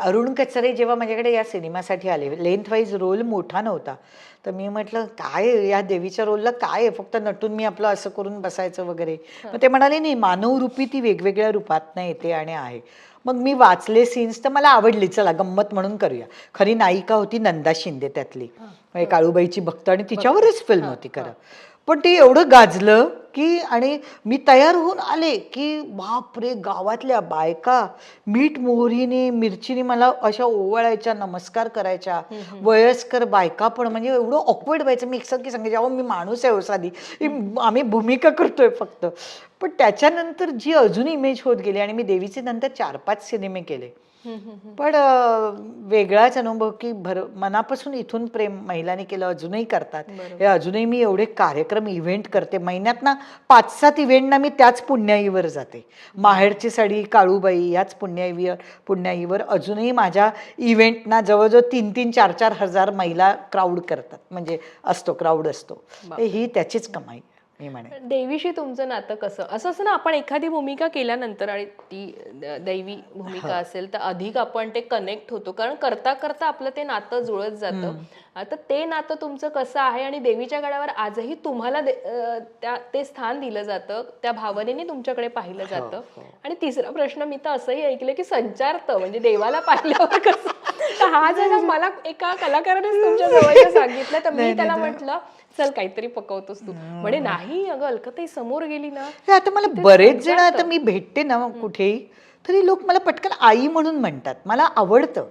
अरुण कचरे जेव्हा माझ्याकडे या सिनेमासाठी आले लेंथ वाईज रोल मोठा नव्हता. तर मी म्हटलं काय या देवीच्या रोलला काय आहे? फक्त नटून मी आपलं असं करून बसायचं वगैरे. मग ते म्हणाले नाही मानवरूपी ती वेगवेगळ्या रूपातनं येते आणि आहे. मग मी वाचले सीन्स तर मला आवडली चला गंमत म्हणून करूया. खरी नायिका होती नंदा शिंदे त्यातली. काळूबाईची भक्त आणि तिच्यावरच फिल्म होती खरं. पण ते एवढं गाजलं की आणि मी तयार होऊन आले की बापरे गावातल्या बायका मीठ मोहरीने मिरचीने मला अशा ओवाळायच्या नमस्कार करायच्या. वयस्कर बायका पण म्हणजे एवढं ऑकवर्ड व्हायचं. मी एकसारखी सांगायचे अहो मी माणूस आहे हो साधी. आम्ही भूमिका करतोय फक्त. पण त्याच्यानंतर जी अजून इमेज होत गेली आणि मी देवीचे नंतर चार पाच सिनेमे केले. पण वेगळाच अनुभव की भर मनापासून इथून प्रेम महिलांनी केलं अजूनही करतात. हे अजूनही मी एवढे कार्यक्रम इव्हेंट करते. महिन्यात ना पाच सात इव्हेंटना मी त्याच पुण्याईवर जाते. माहेरची साडी काळूबाई याच पुण्याईवर पुण्याईवर अजूनही माझ्या इव्हेंटना जवळजवळ तीन तीन चार चार हजार महिला क्राऊड करतात. म्हणजे असतो क्राऊड असतो. ही त्याचीच कमाई. मी देवीशी तुमचं नातं कसं? असं असं ना आपण एखादी भूमिका केल्यानंतर आणि ती द- दैवी भूमिका असेल तर अधिक आपण ते कनेक्ट होतो. कारण करता करता आपलं ते नातं जुळत जातं. आता ते नातं तुमचं कसं आहे आणि देवीच्या गडावर आजही तुम्हाला दे- अं, त्या ते स्थान दिलं जातं त्या भावनेने तुमच्याकडे पाहिलं जातं. आणि तिसरा प्रश्न मी तर असंही ऐकलं की संचारतं म्हणजे देवाला पाहिल्यावर कसं? तर हा जर मला एका कलाकारानेच तुमच्या जवळ सांगितलं तर मी त्याला म्हटलं चल काहीतरी पकवतोस तू. म्हणे नाही अगं अलकाताई समोर गेली ना. आता मला बरेच जण आता मी भेटते ना कुठेही. तरी लोक मला पटकन आई म्हणून म्हणतात. मला आवडतं.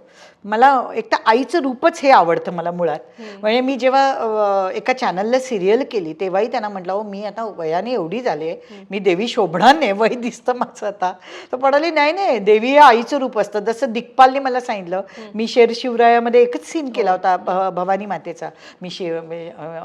मला एक तर आईचं रूपच हे आवडतं मला मुळात. म्हणजे मी जेव्हा एका चॅनलला सिरियल केली तेव्हाही त्यांना म्हटलं हो मी आता वयाने एवढी झाले मी देवी शोभणार नाही वय दिसतं माझं आता. तर म्हणाली नाही नाही देवी हे आईचं रूप असतं. जसं दिग्पालने मला सांगितलं मी शेर शिवरायामध्ये एकच सीन केला होता भ- भवानी मातेचा. मी शिव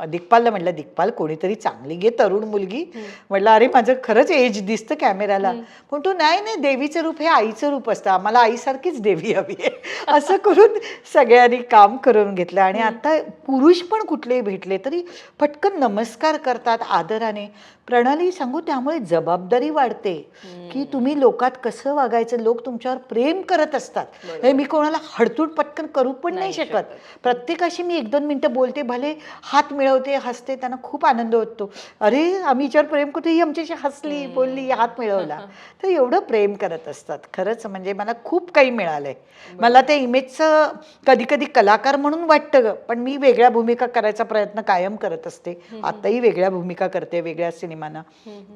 दिग्पालला म्हटलं दिग्पाल कोणीतरी चांगली घे तरुण मुलगी. म्हटलं अरे माझं खरंच एज दिसतं कॅमेराला पण तो नाही नाही देवीचं रूप हे आईचं रूप असतं. आम्हाला आईसारखीच देवी हवी आहे. असं करून सगळ्यांनी काम करून घेतलं. आणि आता पुरुष पण कुठलेही भेटले तरी पटकन नमस्कार करतात आदराने. प्रणाली सांगू त्यामुळे जबाबदारी वाढते. की तुम्ही लोकात कसं वागायचं? लोक तुमच्यावर प्रेम करत असतात. हे मी कोणाला हडतूड पटकन करू पण नाही शकत. प्रत्येकाशी मी एक दोन मिनटं बोलते भले हात मिळवते हसते त्यांना खूप आनंद होतो. अरे आम्ही हिच्यावर प्रेम करतो ही आमच्याशी हसली बोलली हात मिळवला. तर एवढं प्रेम करत असतात. खरंच म्हणजे मला खूप काही मिळालंय. मला ते इमेजचं कधी कधी कलाकार म्हणून वाटतं ग पण मी वेगळ्या भूमिका करायचा प्रयत्न कायम करत असते. आताही वेगळ्या भूमिका करते वेगळ्या सिनेमांना.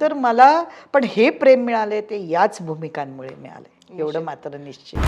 तर मला पण हे प्रेम मिळाले ते याच भूमिकांमुळे मिळाले एवढं मात्र निश्चित.